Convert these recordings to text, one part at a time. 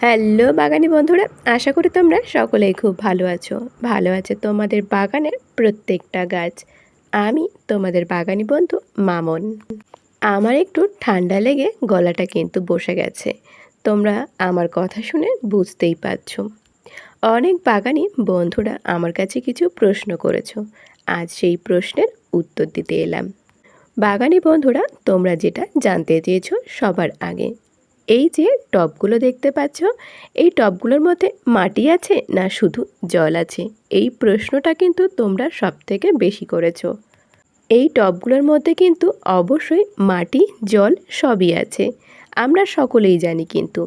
Hello বাগানি বন্ধুরা, আশা করি তোমরা সকলেই খুব ভালো আছো। ভালো আছে তোমাদের বাগানের প্রত্যেকটা গাছ। আমি তোমাদের বাগানি বন্ধু মামন। আমার একটু ঠান্ডা লেগে গলাটা কিন্তু বসে গেছে। তোমরা আমার কথা শুনে বুঝতেই পারছ। অনেক বাগানি বন্ধুরা আমার কাছে কিছু প্রশ্ন করেছ। আজ সেই প্রশ্নের উত্তর দিতে এলাম। বাগানি বন্ধুরা, তোমরা যেটা জানতে চেয়েছো সবার আগে এই যে টবগুলো দেখতে পাচ্ছ, এই টবগুলোর মধ্যে মাটি আছে না শুধু জল আছে? এই প্রশ্নটা কিন্তু তোমরা সব থেকে বেশি করেছ। এই টবগুলোর মধ্যে কিন্তু অবশ্যই মাটি, জল সবই আছে। আমরা সকলেই জানি কিন্তু,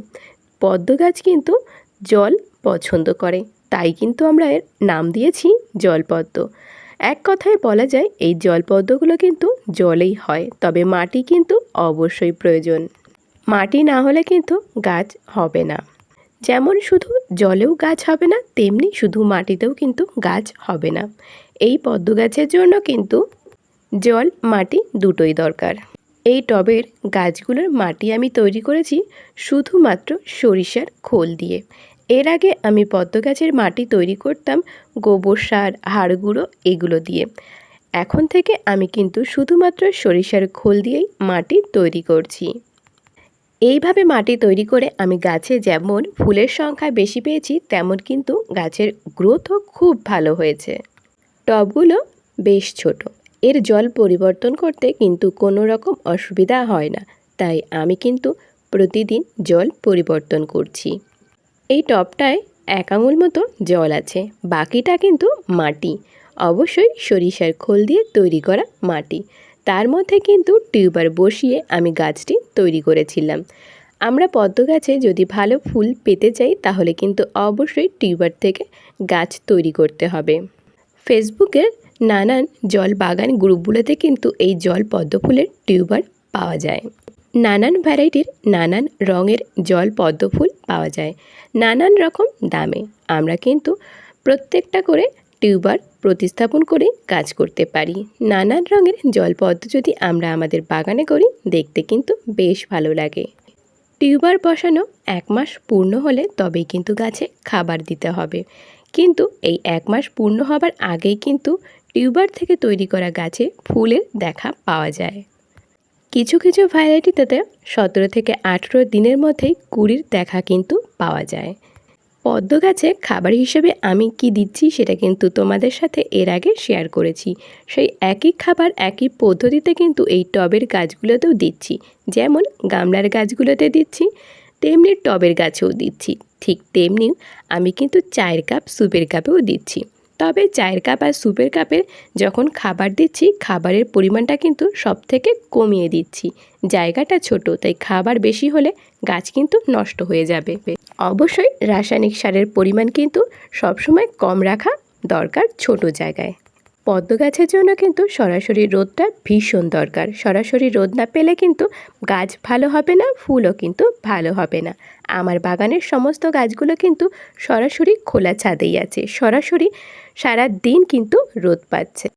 পদ্ম গাছ কিন্তু জল পছন্দ করে। তাই কিন্তু আমরা এর নাম দিয়েছি জলপদ্ম। এক কথায় বলা যায়, এই জলপদ্মগুলো কিন্তু জলেই হয়, তবে মাটি কিন্তু অবশ্যই প্রয়োজন। মাটি না হলে কিন্তু গাছ হবে না। যেমন শুধু জলেও গাছ হবে না, তেমনি শুধু মাটিতেও কিন্তু গাছ হবে না। এই পদ্ম গাছের জন্য কিন্তু জল, মাটি দুটোই দরকার। এই টবের গাছগুলোর মাটি আমি তৈরি করেছি শুধুমাত্র সরিষার খোল দিয়ে। এর আগে আমি পদ্ম গাছের মাটি তৈরি করতাম গোবর সার, হাড় গুঁড়ো এগুলো দিয়ে। এখন থেকে আমি কিন্তু শুধুমাত্র সরিষার খোল দিয়েই মাটি তৈরি করছি। এইভাবে মাটি তৈরি করে আমি গাছে যেমন ফুলের সংখ্যা বেশি পেয়েছি, তেমন কিন্তু গাছের গ্রোথও খুব ভালো হয়েছে। টবগুলো বেশ ছোট। এর জল পরিবর্তন করতে কিন্তু কোনো রকম অসুবিধা হয় না। তাই আমি কিন্তু প্রতিদিন জল পরিবর্তন করছি। এই টবটায় এক আঙুল মতো জল আছে, বাকিটা কিন্তু মাটি। অবশ্যই সরিষার খোল দিয়ে তৈরি করা মাটি। তার মধ্যে কিন্তু টিউবার বসিয়ে আমি গাছটি তৈরি করেছিলাম। আমরা পদ্ম গাছে যদি ভালো ফুল পেতে চাই, তাহলে কিন্তু অবশ্যই টিউবার থেকে গাছ তৈরি করতে হবে। ফেসবুকের নানান জল বাগান গ্রুপগুলোতে কিন্তু এই জল পদ্ম ফুলের টিউবার পাওয়া যায়। নানান ভ্যারাইটির নানান রঙের জল পদ্ম ফুল পাওয়া যায়। নানান রকম দামে। আমরা কিন্তু প্রত্যেকটা করে টিউবার প্রতিস্থাপন করে কাজ করতে পারি। নানান রঙের জলপদ্ম যদি আমরা আমাদের বাগানে করি, দেখতে কিন্তু বেশ ভালো লাগে। টিউবার বসানো এক মাস পূর্ণ হলে তবেই কিন্তু গাছে খাবার দিতে হবে। কিন্তু এই এক মাস পূর্ণ হবার আগেই কিন্তু টিউবার থেকে তৈরি করা গাছে ফুলের দেখা পাওয়া যায়। কিছু কিছু ভ্যারাইটিতে সতেরো থেকে আঠেরো দিনের মধ্যেই কুড়ির দেখা কিন্তু পাওয়া যায়। পদ্ম গাছে খাবার হিসেবে আমি কি দিচ্ছি সেটা কিন্তু তোমাদের সাথে এর আগে শেয়ার করেছি। সেই একই খাবার একই পদ্ধতিতে কিন্তু এই টবের গাছগুলোতেও দিচ্ছি। যেমন গামলার গাছগুলোতে দিচ্ছি, তেমনি টবের গাছেও দিচ্ছি। ঠিক তেমনি আমি কিন্তু চায়ের কাপ, স্যুপের কাপেও দিচ্ছি। তবে চায়ের কাপ আর স্যুপের কাপের যখন খাবার দিচ্ছি, খাবারের পরিমাণটা কিন্তু সব থেকে কমিয়ে দিচ্ছি। জায়গাটা ছোট, তাই খাবার বেশি হলে গাছ কিন্তু নষ্ট হয়ে যাবে। অবশ্যই রাসায়নিক সারের পরিমাণ কিন্তু সবসময় কম রাখা দরকার ছোট জায়গায়। পদ্ম গাছের জন্য কিন্তু সরাসরি রোদটা ভীষণ দরকার। সরাসরি রোদ না পেলে কিন্তু গাছ ভালো হবে না, ফুলও কিন্তু ভালো হবে না। আমার বাগানের সমস্ত গাছগুলো কিন্তু সরাসরি খোলা ছাদেই আছে। সরাসরি সারা দিন কিন্তু রোদ পাচ্ছে।